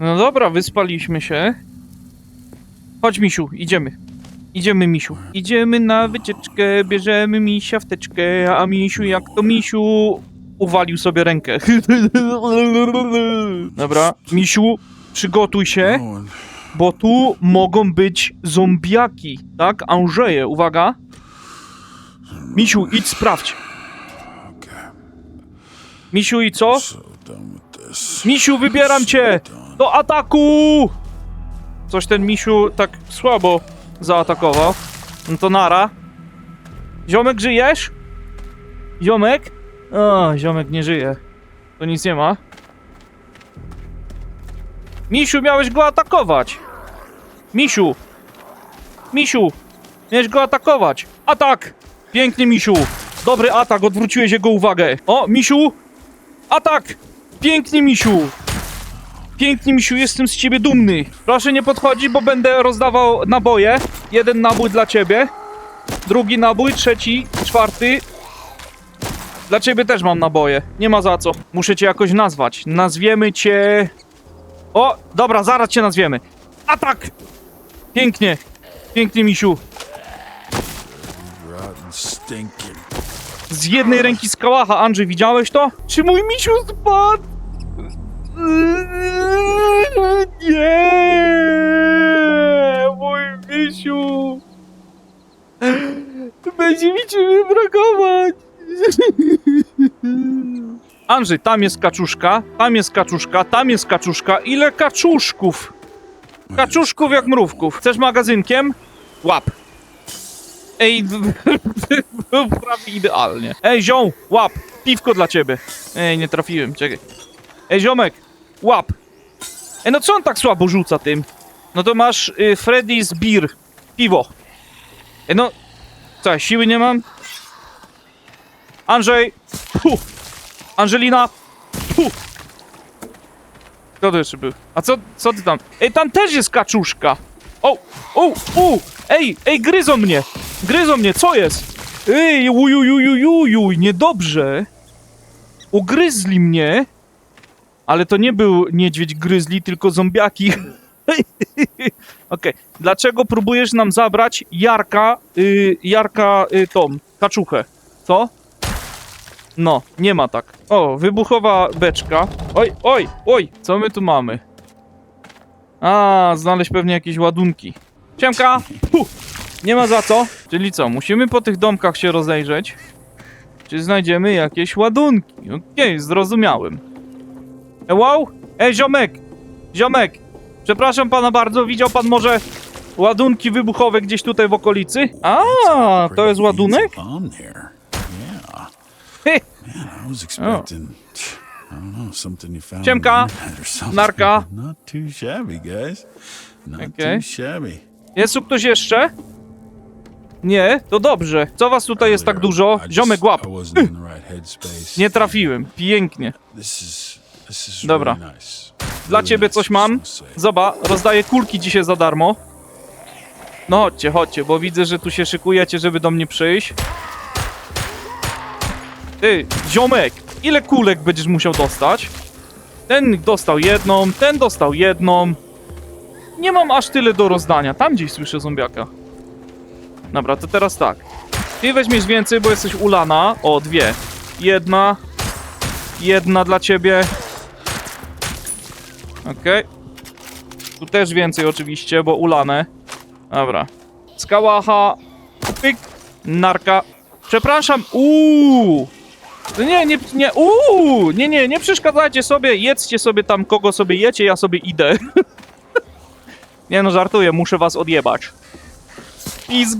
No dobra, wyspaliśmy się. Chodź, misiu, idziemy. Idziemy, misiu. Idziemy na wycieczkę, bierzemy misia w teczkę, a misiu jak to misiu uwalił sobie rękę. Dobra, misiu, przygotuj się, bo tu mogą być zombiaki, tak? Andrzeje, uwaga. Misiu, idź sprawdź. Misiu i co? Misiu, wybieram cię! Do ataku! Coś ten misiu tak słabo zaatakował. No to nara. Ziomek, żyjesz? Ziomek? O, ziomek nie żyje. To nic nie ma. Misiu, miałeś go atakować! Misiu! Misiu! Miałeś go atakować! Atak! Pięknie, Misiu! Dobry atak, odwróciłeś jego uwagę. O, Misiu! Atak! Pięknie, Misiu! Pięknie, Misiu, jestem z ciebie dumny. Proszę nie podchodzić, bo będę rozdawał naboje. Jeden nabój dla ciebie. Drugi nabój, trzeci, czwarty. Dla ciebie też mam naboje. Nie ma za co. Muszę cię jakoś nazwać. Nazwiemy cię... O, dobra, zaraz cię nazwiemy. Atak! Pięknie. Pięknie, Misiu. Z jednej ręki z kałacha. Andrzej, widziałeś to? Czy mój misiu spadł? Nie! Mój misiu! Będzie mi ciebie brakować! Andrzej, tam jest kaczuszka, tam jest kaczuszka, tam jest kaczuszka. Ile kaczuszków? Kaczuszków jak mrówków. Chcesz magazynkiem? Łap. Ej, był prawie idealnie. Ej, ziom, łap, piwko dla ciebie. Ej, nie trafiłem, czekaj. Ej, ziomek, łap. Ej, no co on tak słabo rzuca tym? No to masz y, Freddy's Beer, piwo. Ej, no, co, siły nie mam? Andrzej, pu. Angelina, pu. Kto to jeszcze był? A co, co ty tam? Ej, tam też jest kaczuszka. O, o, o, ej, ej, gryzą mnie. Gryzą mnie, co jest? Ej, ujujujujujuj, niedobrze. Ugryzli mnie. Ale to nie był niedźwiedź gryzli, tylko zombiaki. Okej, dlaczego próbujesz nam zabrać Jarka, y, Jarka, y, tą, kaczuchę? Co? No, nie ma tak. O, wybuchowa beczka. Oj, oj, oj, co my tu mamy? A, znaleźć pewnie jakieś ładunki. Siemka! Puh. Nie ma za co. Czyli co, musimy po tych domkach się rozejrzeć. Czy znajdziemy jakieś ładunki? Okej, zrozumiałem. Wow! Ej, ziomek! Ziomek! Przepraszam pana bardzo, widział pan może ładunki wybuchowe gdzieś tutaj w okolicy? A, to jest ładunek? Something. Narka. Okay. Jest tu ktoś jeszcze? Nie, to dobrze. Co was tutaj jest tak dużo? Ziomek, łap. Nie trafiłem. Pięknie. Dobra. Dla ciebie coś mam. Zobacz, rozdaję kulki dzisiaj za darmo. No chodźcie, chodźcie, bo widzę, że tu się szykujecie, żeby do mnie przyjść. Ty, ziomek, ile kulek będziesz musiał dostać? Ten dostał jedną, ten dostał jedną. Nie mam aż tyle do rozdania. Tam gdzieś słyszę zombiaka. Dobra, to teraz tak. Ty weźmiesz więcej, bo jesteś ulana. O, dwie. Jedna. Jedna dla ciebie. Okej. Tu też więcej oczywiście, bo ulane. Dobra. Skałacha. Pyk. Narka. Przepraszam. Uuu. Nie, nie, nie, uuu, nie, nie, nie przeszkadzajcie sobie, jedzcie sobie tam, kogo sobie jecie, ja sobie idę. nie no, żartuję, muszę was odjebać. Pizg,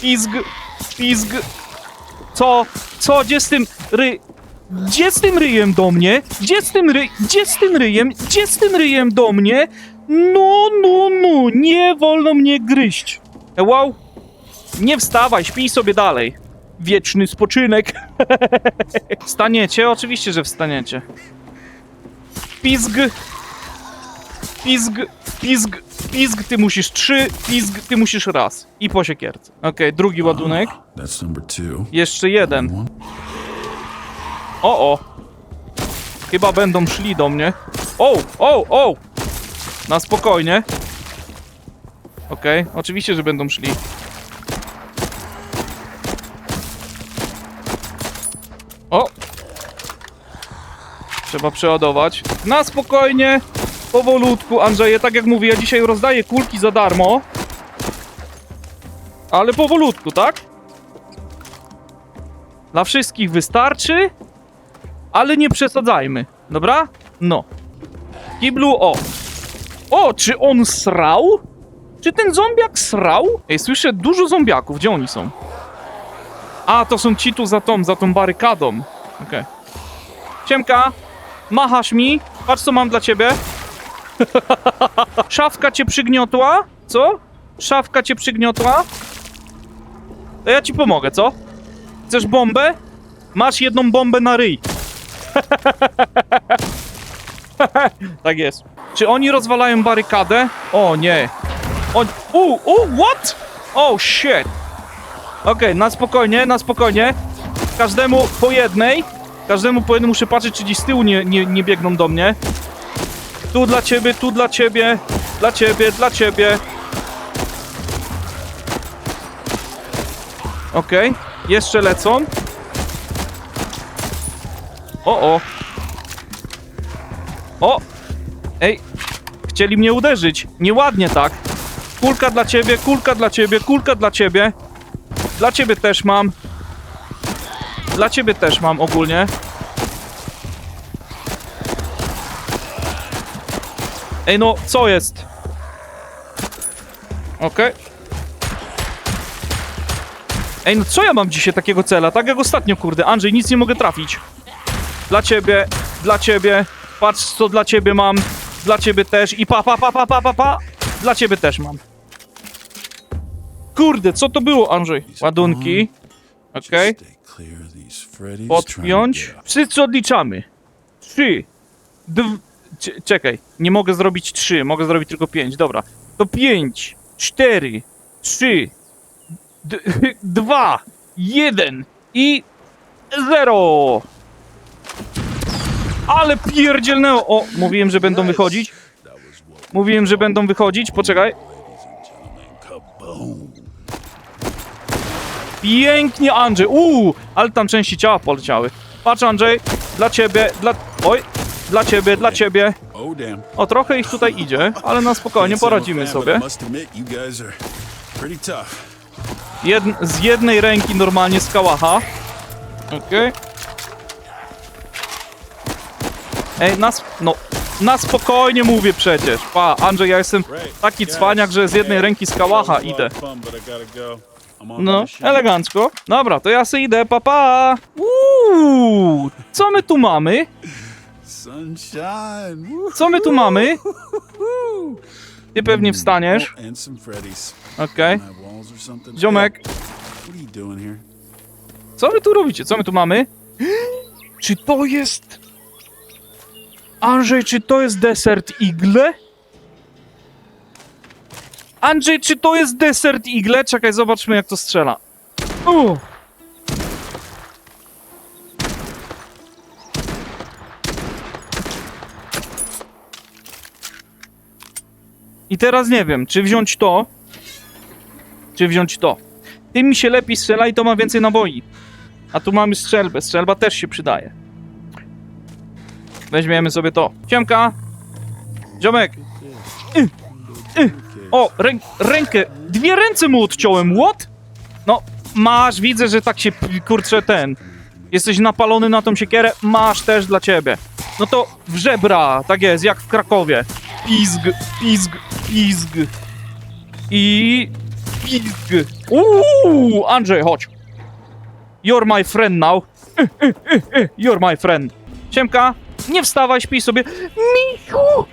pizg, pizg. Co? Co? Gdzie z tym ry... Gdzie z tym ryjem do mnie? Gdzie z tym ry... Gdzie z tym ryjem? Gdzie z tym ryjem do mnie? No, no, no, nie wolno mnie gryźć. E, Wow. Nie wstawaj, śpij sobie dalej. Wieczny spoczynek. Wstaniecie? Oczywiście, że wstaniecie. Pizg. Pizg, pizg, pizg, ty musisz trzy, pizg, ty musisz raz. I po siekierce. Okej, drugi ładunek. Jeszcze jeden. O, o. Chyba będą szli do mnie. O, o, o! Na spokojnie. Okej, oczywiście, że będą szli. O! Trzeba przeładować. Na spokojnie, powolutku, Andrzeje. Tak jak mówię, ja dzisiaj rozdaję kulki za darmo. Ale powolutku, tak? Dla wszystkich wystarczy, ale nie przesadzajmy. Dobra? No. Kiblu, o. O, czy on srał? Czy ten zombiak srał? Ej, słyszę dużo zombiaków. Gdzie oni są? A, to są ci tu za tą, za tą barykadą. Okej. Siemka, machasz mi? Patrz, co mam dla ciebie. Szafka cię przygniotła? Co? Szafka cię przygniotła? To ja ci pomogę, co? Chcesz bombę? Masz jedną bombę na ryj. tak jest. Czy oni rozwalają barykadę? O nie. O, u, u, what? Oh shit. Okej, na spokojnie, na spokojnie. Każdemu po jednej. Każdemu po jednej muszę patrzeć, czy gdzieś z tyłu nie, nie, nie biegną do mnie. Tu dla ciebie, tu dla ciebie, dla ciebie, dla ciebie. Okej, jeszcze lecą. O, o. O! Ej, chcieli mnie uderzyć. Nieładnie tak. Kulka dla ciebie, kulka dla ciebie, kulka dla ciebie. Dla ciebie też mam. Dla ciebie też mam ogólnie. Ej no, co jest? Okej. Ej no, co ja mam dzisiaj takiego cela? Tak jak ostatnio, kurde. Andrzej, nic nie mogę trafić. Dla ciebie, dla ciebie. Patrz, co dla ciebie mam. Dla ciebie też. I pa, pa, pa, pa, pa, pa, pa. Dla ciebie też mam. Kurde, co to było, Andrzej? Ładunki. Okej. Trying to Podpiąć. Wszyscy odliczamy. Trzy. Dw... Czekaj, nie mogę zrobić trzy, mogę zrobić tylko pięć. Dobra. To pięć, cztery, trzy, dwa, jeden i zero. Ale pierdzielnęło. O, mówiłem, że będą wychodzić. Mówiłem, że będą wychodzić. Poczekaj. Pięknie, Andrzej. Uuu, ale tam części ciała poleciały. Patrz, Andrzej, dla ciebie, dla... Oj, dla ciebie, dla ciebie. O, trochę ich tutaj idzie, ale na spokojnie poradzimy sobie. Jedn z jednej ręki normalnie z kałacha. Okej. Ej, nas... no... Na spokojnie mówię przecież. Pa, Andrzej, ja jestem taki cwaniak, że z jednej ręki z kałacha idę. No, elegancko. Dobra, to ja sobie idę, papa. Pa. Uuu, co my tu mamy? Co my tu mamy? Ty pewnie wstaniesz. Okej. Something. Ziomek, co wy tu robicie? Co my tu mamy? Czy to jest... Andrzej, czy to jest desert igle? Andrzej, czy to jest desert igle? Czekaj, zobaczmy jak to strzela. U. I teraz nie wiem, czy wziąć to, czy wziąć to. Tym mi się lepiej strzela i to ma więcej naboi. A tu mamy strzelbę. Strzelba też się przydaje. Weźmiemy sobie to. Ciemka! Ziomek! Y, y. O, rę rękę! Dwie ręce mu odciąłem, what? No, masz, widzę, że tak się, kurczę, ten... Jesteś napalony na tą siekierę, masz też dla ciebie. No to w żebra, tak jest, jak w Krakowie. Pizg, pizg, pizg. I... Pizg. Uuu, Andrzej, chodź. You're my friend now. Y, y, y, You're my friend. Siemka, nie wstawaj, śpij sobie. Misiu!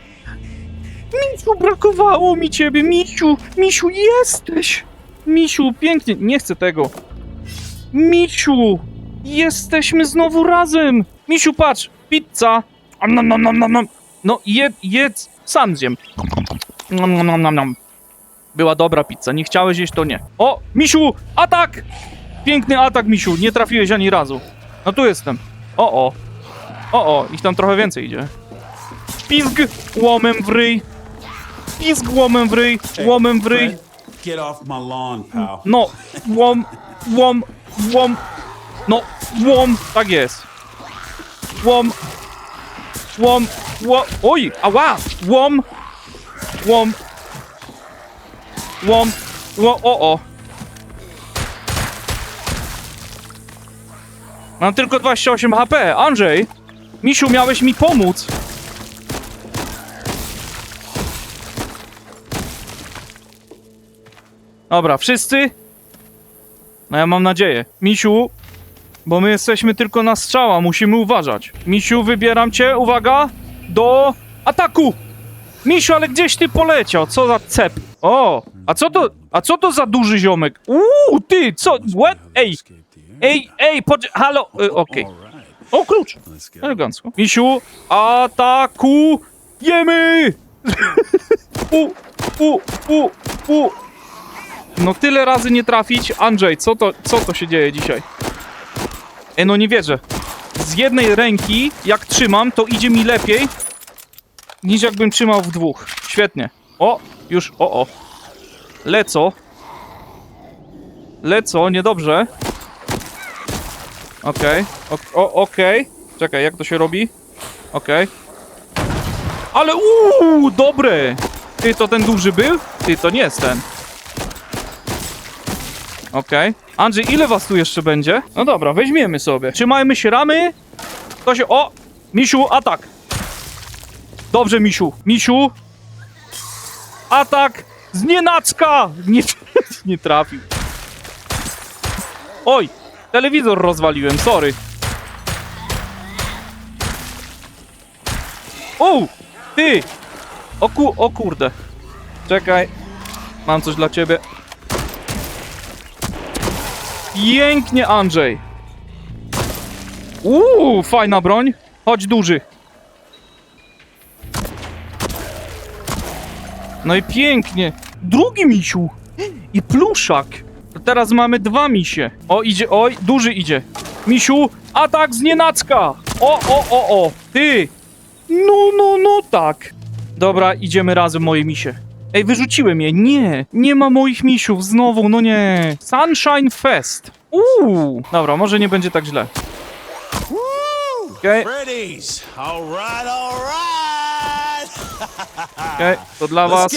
Misiu, brakowało mi ciebie, Misiu! Misiu, jesteś! Misiu, pięknie, nie chcę tego. Misiu, jesteśmy znowu razem! Misiu, patrz, pizza! No, jedz, jedz, sam zjem. Nam, nam, nam, nam. Była dobra pizza, nie chciałeś jeść, to nie. O, Misiu, atak! Piękny atak, Misiu, nie trafiłeś ani razu. No tu jestem. O, o. O, o, ich tam trochę więcej idzie. Pizg, łomem w ryj. Pisk łomem w ryj, łomem w ryj. Get off my lawn, pal. No, łom, łom, łom. No, łom, tak jest. Łom, łom, łom. Oj, ała, łom, łom, łom, łom, o, o. Mam tylko 28 HP. Andrzej, misiu, miałeś mi pomóc. Dobra, wszyscy? No ja mam nadzieję. Misiu, bo my jesteśmy tylko na strzała, musimy uważać. Misiu, wybieram cię, uwaga, do ataku! Misiu, ale gdzieś ty poleciał, co za cep? O, a co to, a co to za duży ziomek? Uuu, ty, co, what? Ej, ej, ej, podż... halo, y, okej. Right, O, klucz, elegancko. Misiu, atakujemy! u, u, u, u. No tyle razy nie trafić. Andrzej, co to, co to się dzieje dzisiaj? E, no nie wierzę. Z jednej ręki, jak trzymam, to idzie mi lepiej niż jakbym trzymał w dwóch. Świetnie. O, już, o, o. Leco. Leco, niedobrze. Okej, o- o, okej. Czekaj, jak to się robi? Okej. Ale uuu, dobre! Ty, to ten duży był? Ty, to nie jest ten. Okej. Andrzej, ile was tu jeszcze będzie? No dobra, weźmiemy sobie. Trzymajmy się ramy. To się... O! Misiu, atak! Dobrze, Misiu. Misiu. Atak! Z nienacka! Nie, nie trafił. Oj! Telewizor rozwaliłem, sorry. O! Ty! O, ku, o kurde. Czekaj. Mam coś dla ciebie. Pięknie, Andrzej. Uuu, fajna broń. Chodź, duży. No i pięknie. Drugi misiu. I pluszak. Teraz mamy dwa misie. O, idzie, oj, duży idzie. Misiu, atak z nienacka. O, o, o, o. Ty. No, no, no tak. Dobra, idziemy razem, moje misie. Ej, wyrzuciłem je. Nie, nie ma moich misiów znowu, no nie. Sunshine Fest. Uuu. Dobra, może nie będzie tak źle. Okej, right. okej, to dla was.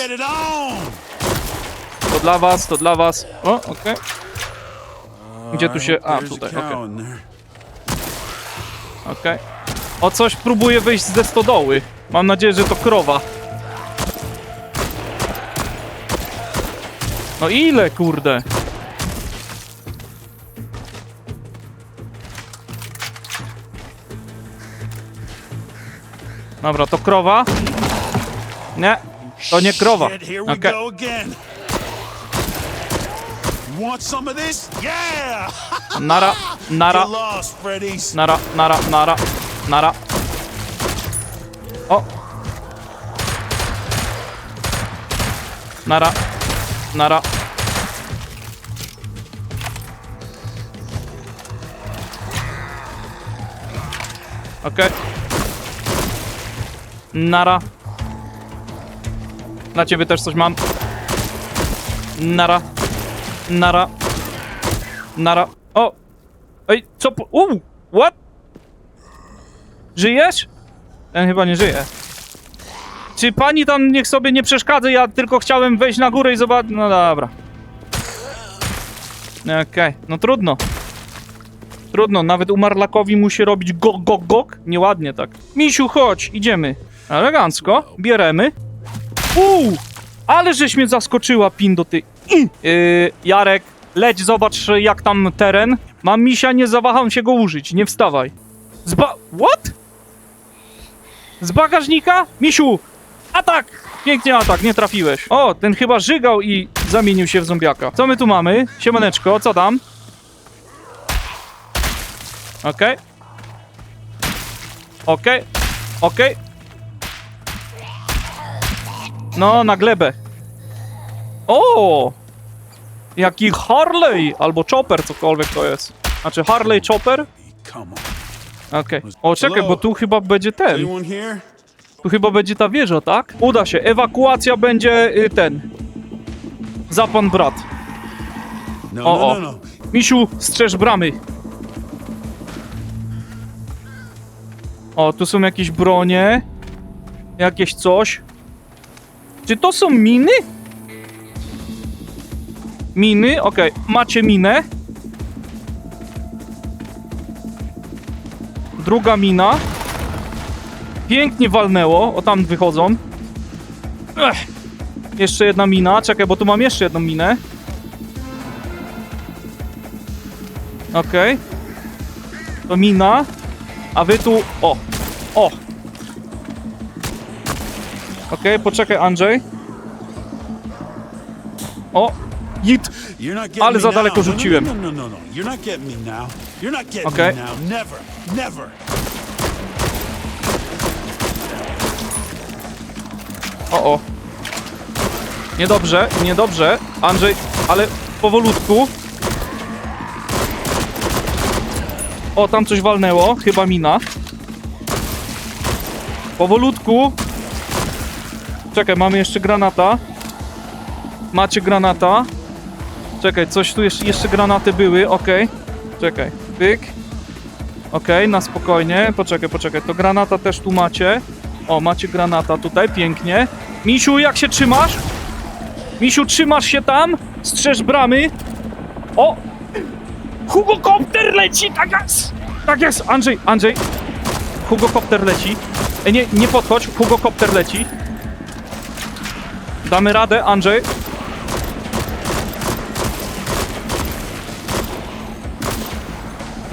To dla was, to dla was. O, okej. Gdzie tu się... A, tutaj, okej. Okej. O coś próbuję wyjść ze stodoły. Mam nadzieję, że to krowa. No ile, kurde? Dobra, to krowa? Nie, to nie krowa. Okej. Want some of this? Yeah. Nara, nara. Lost. Nara, nara, nara, nara. O! Nara, nara. Okej. Nara. Dla ciebie też coś mam. Nara. Nara. Nara. O! Ej, co po... Uuu! What? Żyjesz? Ten chyba nie żyje. Czy pani tam niech sobie nie przeszkadza, ja tylko chciałem wejść na górę i zobaczyć... No dobra. Okej, no trudno. Trudno, nawet umarlakowi musi robić gok, gok, gok. Nieładnie tak. Misiu, chodź, idziemy. Elegancko, bieremy. Uuu, ale żeś mnie zaskoczyła, Pindo, ty. Yy, Jarek, leć, zobacz jak tam teren. Mam misia, nie zawaham się go użyć, nie wstawaj. Z ba... What? Z bagażnika? Misiu! Atak! Pięknie atak, nie trafiłeś. O, ten chyba żygał i zamienił się w zombiaka. Co my tu mamy? Siemaneczko, co tam? Okej. Okej. Okej. No, na glebę. O! Jaki Harley! Albo Chopper, cokolwiek to jest. Znaczy Harley Chopper? Okej. O, czekaj, bo tu chyba będzie ten. Tu chyba będzie ta wieża, tak? Uda się. Ewakuacja będzie y, ten. Za pan brat. No, O, no, o. no. Misiu, strzeż bramy. O, tu są jakieś bronie. Jakieś coś. Czy to są miny? Miny, okej. Macie minę. Druga mina. Pięknie walnęło. O, tam wychodzą. Ech. Jeszcze jedna mina. Czekaj, bo tu mam jeszcze jedną minę. Okej. To mina. A wy tu... O! O! Okej, poczekaj Andrzej. O! Getting Ale za daleko No, no, rzuciłem. No, Okay. Never. O, o. Niedobrze, niedobrze. Andrzej, ale powolutku. O, tam coś walnęło. Chyba mina. Powolutku. Czekaj, mamy jeszcze granata. Macie granata. Czekaj, coś tu jeszcze, jeszcze granaty były, okej. Czekaj, pyk. Okej, na spokojnie. Poczekaj, poczekaj, to granata też tu macie. O, macie granata tutaj, pięknie. Misiu, jak się trzymasz? Misiu, trzymasz się tam? Strzeż bramy. O! Hugo Kopter leci, tak jest! Tak jest! Andrzej, Andrzej. Hugo Kopter leci. E, nie, nie podchodź, Hugo Kopter leci. Damy radę, Andrzej.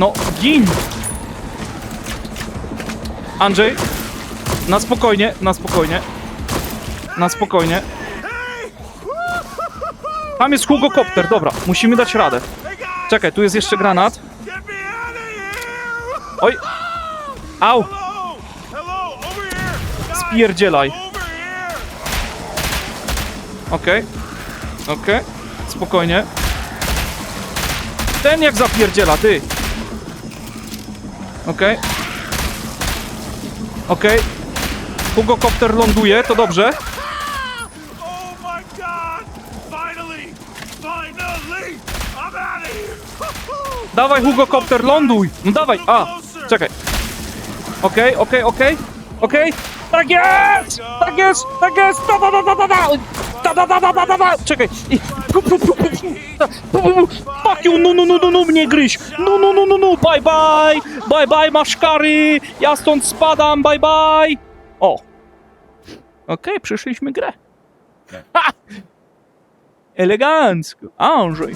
No, gin! Andrzej, na spokojnie, na spokojnie. Na spokojnie. Tam jest Hugo Kopter, dobra, musimy dać radę. Czekaj, tu jest jeszcze granat. Oj! Au! Spierdzielaj. Over here! Okej. Okej. Spokojnie. Ten jak zapierdziela, ty! Okej. Okej. Hugo Kopter ląduje, to dobrze. Oh! Dawaj Hugo Kopter, ląduj! No dawaj, a! Czekaj. Okej, okej, okej. Okej. Tak jest! Tak jest! Tak jest! Da, da, da, da, da, da! Da, da, da, da, da, da! Czekaj. I-. Fuck you! No, no, no, no, no, mnie gryź! No, no, no, no, no! Bye, bye! Bye, bye, masz kary! Ja stąd spadam! Bye, bye! O! Okej, przyszliśmy grę. Ha! Elegancko. Andrzej.